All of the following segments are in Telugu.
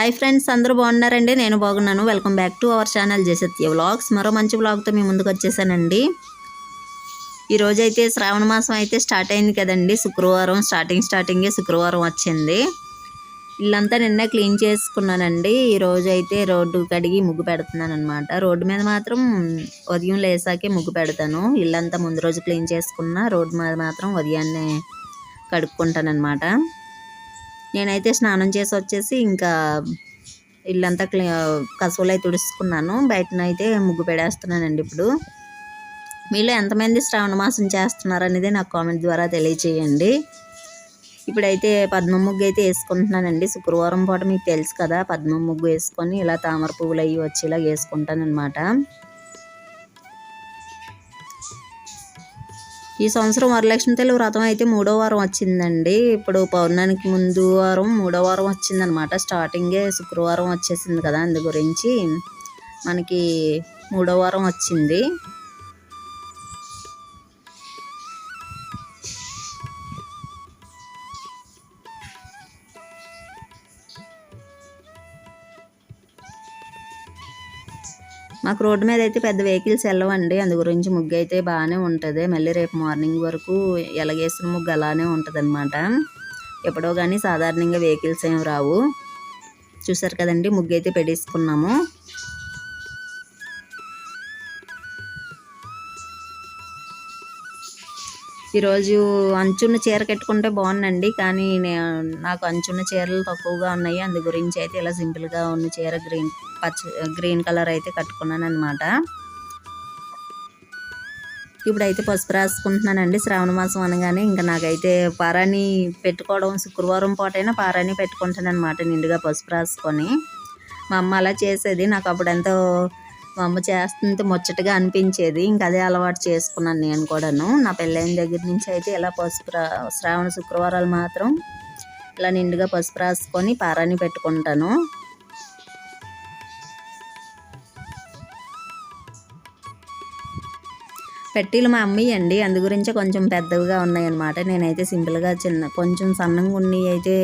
హాయ్ ఫ్రెండ్స్ అందరూ బాగున్నారండి? నేను బాగున్నాను. Welcome back to our channel Jasatya vlogs మరో మంచి వ్లాగ్తో మీ ముందుకు వచ్చేసానండి. ఈరోజైతే శ్రావణ మాసం అయితే స్టార్ట్ అయింది కదండి. శుక్రవారం స్టార్టింగ్ స్టార్టింగే శుక్రవారం వచ్చింది. ఇల్లంతా నిన్న క్లీన్ చేసుకున్నానండి. ఈరోజైతే రోడ్డు కడిగి ముగ్గు పెడుతున్నాను అనమాట రోడ్డు మీద మాత్రం ఉదయం లేసాకే ముగ్గు పెడతాను. ఇల్లంతా ముందు రోజు క్లీన్ చేసుకున్న రోడ్డు మీద మాత్రం ఉదయాన్నే కడుక్కుంటానమాట నేనైతే స్నానం చేసి వచ్చేసి ఇంకా ఇల్లంతా క్లీ కసువులు అయితే తుడుచుకున్నాను. బయటనైతే ముగ్గు పెడేస్తున్నానండి ఇప్పుడు. మీలో ఎంతమంది శ్రావణ మాసం చేస్తున్నారు అనేది నాకు కామెంట్ ద్వారా తెలియచేయండి. ఇప్పుడైతే పద్మ ముగ్గు అయితే వేసుకుంటున్నానండి. శుక్రవారం పూట మీకు తెలుసు కదా పద్మ ముగ్గు వేసుకొని ఇలా తామర పువ్వులు అవి వచ్చేలా వేసుకుంటాను ఈ సంవత్సరం వరలక్ష్మి తల్లి వ్రతం అయితే మూడో వారం వచ్చిందండి. ఇప్పుడు పౌర్ణానికి ముందు వారం మూడో వారం వచ్చిందనమాట. స్టార్టింగే శుక్రవారం వచ్చేసింది కదా అందు గురించి మనకి మూడో వారం వచ్చింది. మాకు రోడ్డు మీద అయితే పెద్ద వెహికల్స్ వెళ్ళవండి అందు గురించి ముగ్గు అయితే బాగానే ఉంటుంది. మళ్ళీ రేపు మార్నింగ్ వరకు ఎలాగేసిన ముగ్గు అలానే ఉంటుంది అనమాట ఎప్పుడో కానీ సాధారణంగా వెహికల్స్ ఏం రావు. చూసారు కదండి ముగ్గు అయితే పెట్టేసుకున్నాము. ఈరోజు అంచున్న చీర కట్టుకుంటే బాగుందండి కానీ నాకు అంచున్న చీరలు తక్కువగా ఉన్నాయి. అందు గురించి అయితే ఇలా సింపుల్గా ఉన్న చీర గ్రీన్ పచ్చ గ్రీన్ కలర్ అయితే కట్టుకున్నాను అనమాట ఇప్పుడైతే పసుపు రాసుకుంటున్నానండి. శ్రావణ మాసం అనగానే ఇంకా నాకైతే పారాని పెట్టుకోవడం శుక్రవారం పూటైనా పారాని పెట్టుకుంటాను అనమాట నిండుగా పసుపు రాసుకొని. మా అమ్మ అలా చేసేది. నాకు అప్పుడు ఎంతో మా అమ్మ చేస్తుంటే ముచ్చటగా అనిపించేది. ఇంకా అదే అలవాటు చేసుకున్నాను నేను కూడాను. నా పెళ్ళైన దగ్గర నుంచి అయితే ఇలా పసుపు శ్రావణ శుక్రవారాలు మాత్రం ఇలా నిండుగా పసుపు రాసుకొని పారాని పెట్టుకుంటాను. పెట్టీలు మా అమ్మయ్య అండి అందు గురించి కొంచెం పెద్దవిగా ఉన్నాయన్నమాట. నేనైతే సింపుల్గా చిన్న కొంచెం సన్నంగా ఉన్నవి అయితే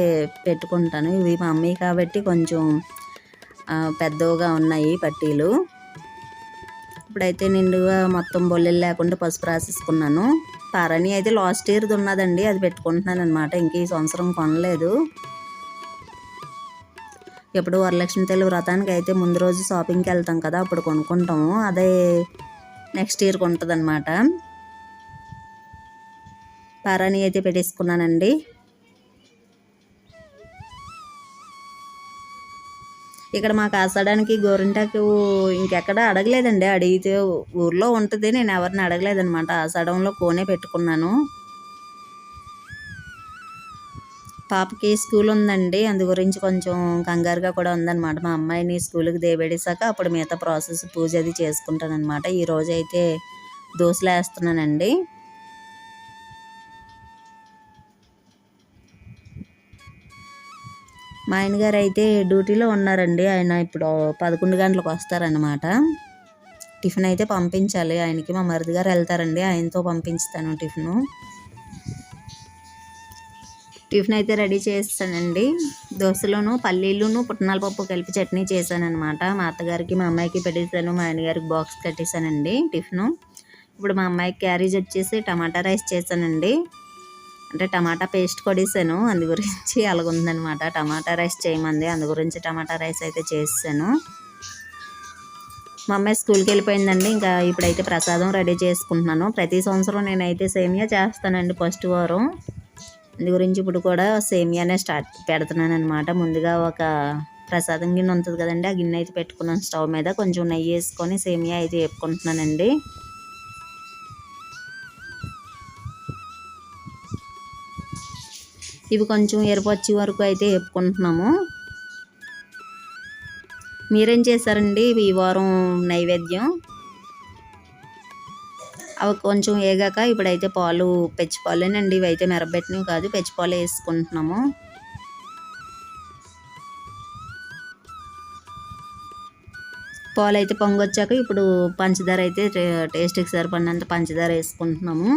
పెట్టుకుంటాను. ఇవి మా అమ్మయ్య కాబట్టి కొంచెం పెద్దవిగా ఉన్నాయి పట్టీలు. ఇప్పుడైతే నిండుగా మొత్తం బొల్లెలు లేకుండా పసుపు రాసేసుకున్నాను. పారాణి అయితే లాస్ట్ ఇయర్ది ఉన్నదండి అది పెట్టుకుంటున్నాను అనమాట ఇంక ఈ సంవత్సరం కొనలేదు. ఎప్పుడు వరలక్ష్మి తెలుగు వ్రతానికి అయితే ముందు రోజు షాపింగ్కి వెళ్తాం కదా అప్పుడు కొనుక్కుంటాము. అదే నెక్స్ట్ ఇయర్కి ఉంటుంది అనమాట పారాని అయితే పెట్టేసుకున్నానండి. ఇక్కడ మాకు ఆసడానికి గోరింటాకు ఇంకెక్కడ అడగలేదండి. అడిగితే ఊర్లో ఉంటుంది నేను ఎవరిని అడగలేదనమాట ఆసడంలో కోనే పెట్టుకున్నాను. పాపకి స్కూల్ ఉందండి. అందు గురించి కొంచెం కంగారుగా కూడా ఉందన్నమాట. మా అమ్మాయిని స్కూల్కి దేబెడేసాక అప్పుడు మిగతా ప్రాసెస్ పూజ అది చేసుకుంటానమాట ఈరోజు అయితే దోశలు వేస్తున్నానండి మా ఆయనగారు అయితే డ్యూటీలో ఉన్నారండి. ఆయన ఇప్పుడు పదకొండు గంటలకు వస్తారనమాట టిఫిన్ అయితే పంపించాలి. ఆయనకి మా మరిది గారు వెళ్తారండి. ఆయనతో పంపించుతాను టిఫిను. టిఫిన్ అయితే రెడీ చేస్తానండి. దోశలోను పల్లీలును పుట్నాల పప్పు కలిపి చట్నీ చేశానమాట మా అత్తగారికి మా అమ్మాయికి పెట్టేశాను. మా ఆయనగారికి బాక్స్ కట్టేశానండి టిఫిను. ఇప్పుడు మా అమ్మాయికి క్యారేజ్ వచ్చేసి టమాటా రైస్ చేశానండి. అంటే టమాటా పేస్ట్ కొడేసాను. అందు గురించి అలాగుందనమాట టమాటా రైస్ చేయమంది. అందు గురించి టమాటా రైస్ అయితే చేసాను మా అమ్మాయి స్కూల్కి వెళ్ళిపోయిందండి. ఇంకా ఇప్పుడైతే ప్రసాదం రెడీ చేసుకుంటున్నాను. ప్రతి సంవత్సరం నేనైతే సేమియా చేస్తానండి ఫస్ట్ వారం. అందు గురించి ఇప్పుడు కూడా సేమియానే స్టార్ట్ పెడుతున్నాను అనమాట ముందుగా ఒక ప్రసాదం గిన్నె ఉంటుంది కదండి. ఆ గిన్నె అయితే పెట్టుకున్నాను స్టవ్ మీద. కొంచెం నెయ్యి వేసుకొని సేమియా అయితే వేపుకుంటున్నానండి. ఇవి కొంచెం ఎరుపు వచ్చే వరకు అయితే వేపుకుంటున్నాము. మీరేం చేశారండి ఈ వారం నైవేద్యం? అవి కొంచెం వేగాక ఇప్పుడైతే పాలు పెచ్చిపాలేనండి ఇవి అయితే మెరబెట్టినవి కాదు పెచ్చిపాలు వేసుకుంటున్నాము. పాలు అయితే పొంగొచ్చాక ఇప్పుడు పంచదార అయితే టేస్ట్కి సరిపడినంత పంచదార వేసుకుంటున్నాము.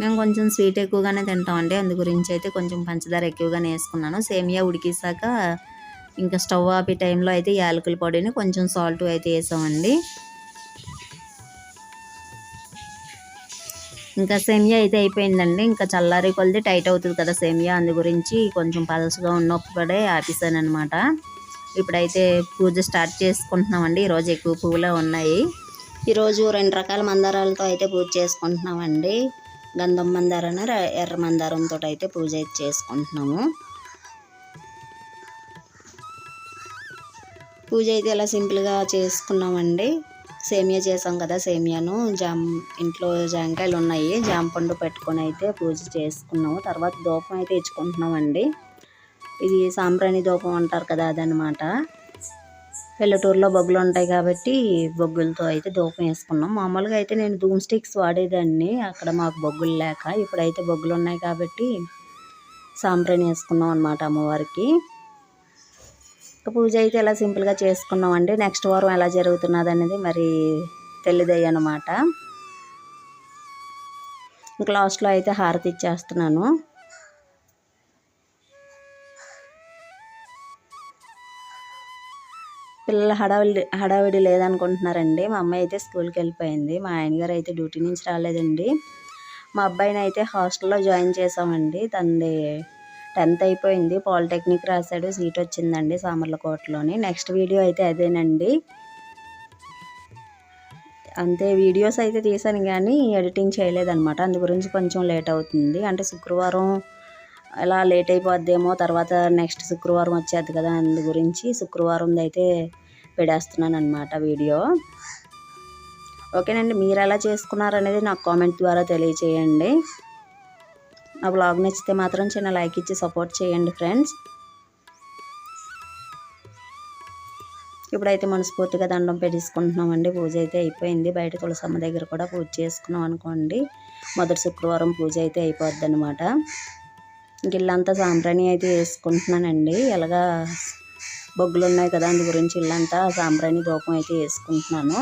మేము కొంచెం స్వీట్ ఎక్కువగానే తింటామండి అందు గురించి అయితే కొంచెం పంచదార ఎక్కువగానే వేసుకున్నాను. సేమియా ఉడికేసాక ఇంకా స్టవ్ ఆపి టైంలో అయితే యాలకుల పొడిని కొంచెం సాల్ట్ అయితే వేసామండి. ఇంకా సేమియా అయితే అయిపోయిందండి. ఇంకా చల్లారి కొలిది టైట్ అవుతుంది కదా సేమియా. అందు గురించి కొంచెం పలసగా ఉన్నప్పుడే ఆపేసాను అనమాట ఇప్పుడైతే పూజ స్టార్ట్ చేసుకుంటున్నామండి. ఈరోజు ఎక్కువ పువ్వులే ఉన్నాయి. ఈరోజు రెండు రకాల మందారాలతో అయితే పూజ చేసుకుంటున్నామండి. గంధం మందారన ఎర్ర మందారంతో అయితే పూజ అయితే చేసుకుంటున్నాము. పూజ అయితే ఇలా సింపుల్గా చేసుకున్నామండి. సేమియా చేసాం కదా సేమియాను. జామ్ ఇంట్లో జామకాయలు ఉన్నాయి. జామ పండు పెట్టుకొని అయితే పూజ చేసుకున్నాము. తర్వాత దూపం అయితే ఇచ్చుకుంటున్నామండి ఇది సాంబ్రాణి దూపం అంటారు కదా అదనమాట పల్లెటూరులో బొగ్గులు ఉంటాయి కాబట్టి బొగ్గులతో అయితే ధూపం వేసుకున్నాం. మామూలుగా అయితే నేను ధూమ్ స్టిక్స్ వాడేదాన్ని. అక్కడ మాకు బొగ్గులు లేక ఇప్పుడైతే బొగ్గులు ఉన్నాయి కాబట్టి సాంబ్రాణి వేసుకున్నాం అనమాట అమ్మవారికి. పూజ అయితే ఎలా సింపుల్గా చేసుకున్నాం అండి నెక్స్ట్ వారం ఎలా జరుగుతున్నది అనేది మరి తెలియదయ్య అనమాట ఇంకా లాస్ట్లో అయితే హారతి ఇచ్చేస్తున్నాను. పిల్లలు హడావిడి హడావిడి లేదనుకుంటున్నారండి. మా అమ్మాయి అయితే స్కూల్కి వెళ్ళిపోయింది. మా ఆయనగారు అయితే డ్యూటీ నుంచి రాలేదండి. మా అబ్బాయిని అయితే హాస్టల్లో జాయిన్ చేసామండి తనది టెన్త్ అయిపోయింది. పాలిటెక్నిక్ రాశాడు. సీట్ వచ్చిందండి సామర్లకోటలోని నెక్స్ట్ వీడియో అయితే అదేనండి. అంతే వీడియోస్ అయితే తీసాను కానీ ఎడిటింగ్ చేయలేదన్నమాట. అందు గురించి కొంచెం లేట్ అవుతుంది. అంటే శుక్రవారం అలా లేట్ అయిపోద్దేమో తర్వాత నెక్స్ట్ శుక్రవారం వచ్చేది కదా అందు గురించి శుక్రవారం అయితే పెడేస్తున్నాను అనమాట వీడియో. ఓకేనండి మీరు ఎలా చేసుకున్నారనేది నాకు కామెంట్ ద్వారా తెలియచేయండి. నా బ్లాగ్ నచ్చితే మాత్రం చిన్న లైక్ ఇచ్చి సపోర్ట్ చేయండి ఫ్రెండ్స్. ఇప్పుడైతే మనస్ఫూర్తిగా దండం పెట్టేసుకుంటున్నామండి. పూజ అయితే అయిపోయింది. బయట తులసమ్మ దగ్గర కూడా పూజ చేసుకున్నాం అనుకోండి. మొదటి శుక్రవారం పూజ అయితే అయిపోద్ది అనమాట ఇల్లంతా సాంబ్రాణి అయితే వేసుకుంటున్నానండి. ఎలాగా బొగ్గులు ఉన్నాయి కదా అందు గురించి ఇల్లంతా సాంబ్రాణి దూపం అయితే వేసుకుంటున్నాను.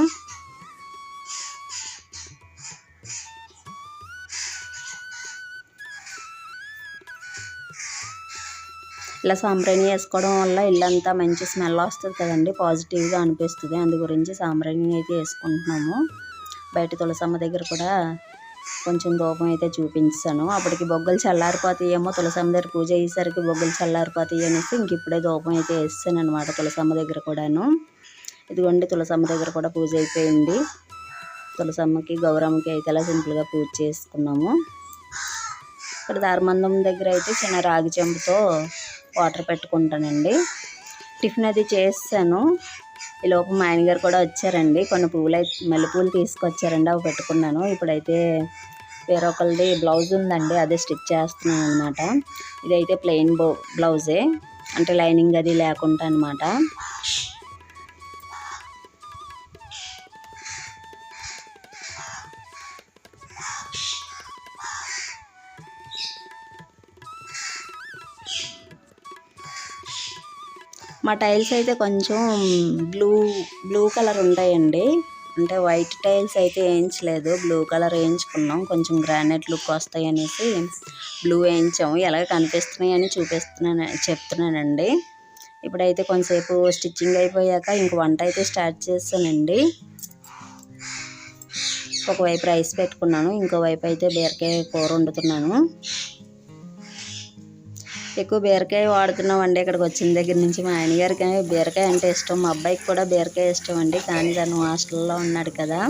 ఇలా సాంబ్రాణి వేసుకోవడం వల్ల ఇల్లంతా మంచి స్మెల్ వస్తుంది కదండి పాజిటివ్గా అనిపిస్తుంది. అందు గురించి సాంబ్రాణి అయితే వేసుకుంటున్నాము. బయట తులసమ్మ దగ్గర కూడా కొంచెం దూపం అయితే చూపించాను అప్పటికి బొగ్గలు చల్లారిపోతాయేమో తులసమ్మ దగ్గర పూజ అయ్యేసరికి బొగ్గలు చల్లారిపోతాయి అనేసి ఇంక ఇప్పుడే దూపం అయితే వేస్తాను అనమాట తులసమ్మ దగ్గర కూడాను. ఇదిగోండి తులసమ్మ దగ్గర కూడా పూజ అయిపోయింది. తులసమ్మకి గౌరమ్మకి అయితే ఇలా సింపుల్గా పూజ చేసుకున్నాము. ఇక్కడ దారమందం దగ్గర అయితే చిన్న రాగి చెంబుతో వాటర్ పెట్టుకుంటానండి. టిఫిన్ అది చేస్తాను. ఈ లోపు మా ఆయనగారు కూడా వచ్చారండి. కొన్ని పువ్వులు అయితే మల్లెపూలు తీసుకొచ్చారండి. అవి పెట్టుకున్నాను. ఇప్పుడైతే వేరొకరిది బ్లౌజ్ ఉందండి అదే స్టిచ్ చేస్తున్నాను అనమాట ఇదైతే ప్లెయిన్ బో బ్లౌజే. అంటే లైనింగ్ అది లేకుండా అనమాట మా టైల్స్ అయితే కొంచెం బ్లూ బ్లూ కలర్ ఉంటాయండి. అంటే వైట్ టైల్స్ అయితే వేయించలేదు. బ్లూ కలర్ వేయించుకున్నాం. కొంచెం గ్రానైట్ లుక్ వస్తాయి అనేసి బ్లూ వేయించాము. ఎలాగ కనిపిస్తున్నాయి అని చూపిస్తున్నాను చెప్తున్నానండి. ఇప్పుడైతే కొంతసేపు స్టిచ్చింగ్ అయిపోయాక ఇంక వంట అయితే స్టార్ట్ చేస్తానండి. ఒకవైపు రైస్ పెట్టుకున్నాను. ఇంకోవైపు అయితే బీరకాయ కూర వండుతున్నాను. ఎక్కువ బీరకాయ వాడుతున్నాం అండి. ఇక్కడికి వచ్చిన దగ్గర నుంచి మా ఆయనగారికి బీరకాయ అంటే ఇష్టం. మా అబ్బాయికి కూడా బీరకాయ ఇష్టం అండి. కానీ తను హాస్టల్లో ఉన్నాడు కదా.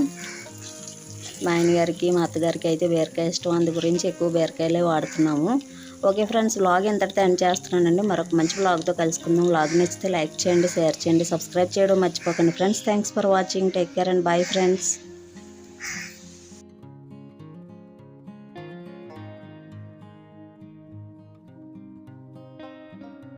మా ఆయనగారికి మా అత్తగారికి అయితే బీరకాయ ఇష్టం. అందు గురించి ఎక్కువ బీరకాయలే వాడుతున్నాము. ఓకే ఫ్రెండ్స్ వ్లాగ్ ఎంతటితో ఎండ్ చేస్తున్నానండి. మరొక మంచి వ్లాగ్తో కలుసుకుందాం. వ్లాగ్ నచ్చితే లైక్ చేయండి షేర్ చేయండి సబ్స్క్రైబ్ చేయడం మర్చిపోకండి. Friends thanks for watching take care and bye friends